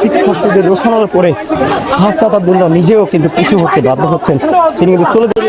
শিক্ষার্থীদের রোষানোর পরে হাস্তা নিজেও কিন্তু পিছু হতে বাধ্য হচ্ছেন। তিনি কিন্তু চলে যেতে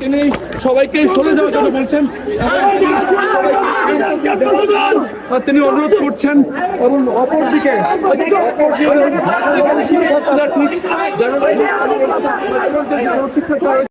তিনি সবাইকে সরে যাওয়ার জন্য বলছেন তিনি অনুরোধ করছেন এবং অপরদিকে